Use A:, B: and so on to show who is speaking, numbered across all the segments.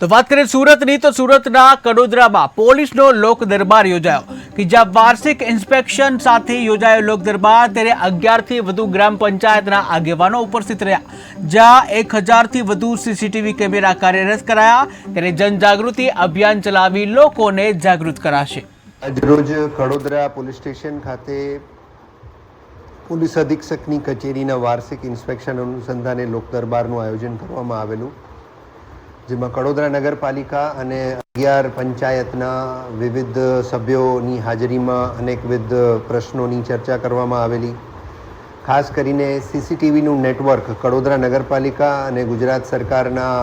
A: તો વાત કરીએ સુરતની, તો સુરતના કડોદરામાં પોલીસનો લોક દરબાર યોજાયો, કે જ્યાં વાર્ષિક ઇન્સ્પેક્શન સાથે યોજાયો લોક દરબાર ત્યારે અગિયારથી વધુ ગ્રામ પંચાયતના આગેવાનો ઉપસ્થિત રહ્યા, જ્યાં એક હજારથી વધુ સીસીટીવી કેમેરા કાર્યરત કરાયા. ત્યારે જનજાગૃતિ અભિયાન ચલાવી લોકોને જાગૃત કરાશે.
B: આજરોજ કડોદરા પોલીસ સ્ટેશન ખાતે પોલીસ અધિક્ષકની કચેરીના વાર્ષિક ઇન્સ્પેક્શન અનુસંધાને લોક દરબારનું આયોજન કરવામાં આવેલું. જેમાં કડોદરા નગરપાલિકા અને અગિયાર પંચાયતના વિવિધ સભ્યોની હાજરીમાં અનેકવિધ પ્રશ્નોની ચર્ચા કરવામાં આવેલી. ખાસ કરીને સીસીટીવીનું નેટવર્ક કડોદરા નગરપાલિકા અને ગુજરાત સરકારના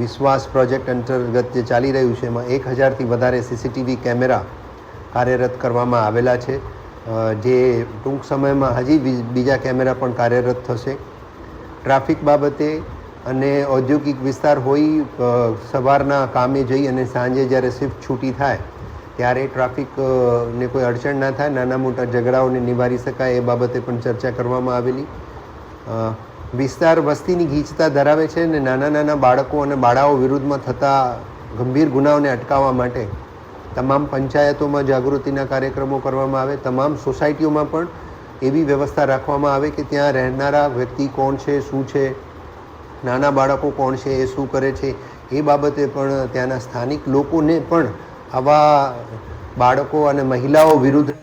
B: વિશ્વાસ પ્રોજેક્ટ અંતર્ગત જે ચાલી રહ્યું છે, એમાં એક હજારથી વધારે સીસીટીવી કેમેરા કાર્યરત કરવામાં આવેલા છે. જે ટૂંક સમયમાં હજી બીજા કેમેરા પણ કાર્યરત થશે. ટ્રાફિક બાબતે અને ઔદ્યોગિક વિસ્તાર હોય સવારના કામે જઈ અને સાંજે જ્યારે શિફ્ટ છૂટી થાય, ત્યારે ટ્રાફિક ને કોઈ અડચણ ના થાય, નાના મોટા ઝઘડાઓને નિવારી શકાય એ બાબતે પણ ચર્ચા કરવામાં આવેલી. વિસ્તાર વસ્તીની ગીચતા ધરાવે છે અને નાના નાના બાળકો અને બાળાઓ વિરુદ્ધમાં થતા ગંભીર ગુનાઓને અટકાવવા માટે તમામ પંચાયતોમાં જાગૃતિના કાર્યક્રમો કરવામાં આવે, તમામ સોસાયટીઓમાં પણ એવી વ્યવસ્થા રાખવામાં આવે કે ત્યાં રહેનારા વ્યક્તિ કોણ છે, શું છે નાના બાળકો કોણ છે, એ શું કરે છે, એ બાબતે પણ ત્યાંના સ્થાનિક લોકોને પણ આવા બાળકો અને મહિલાઓ વિરુદ્ધ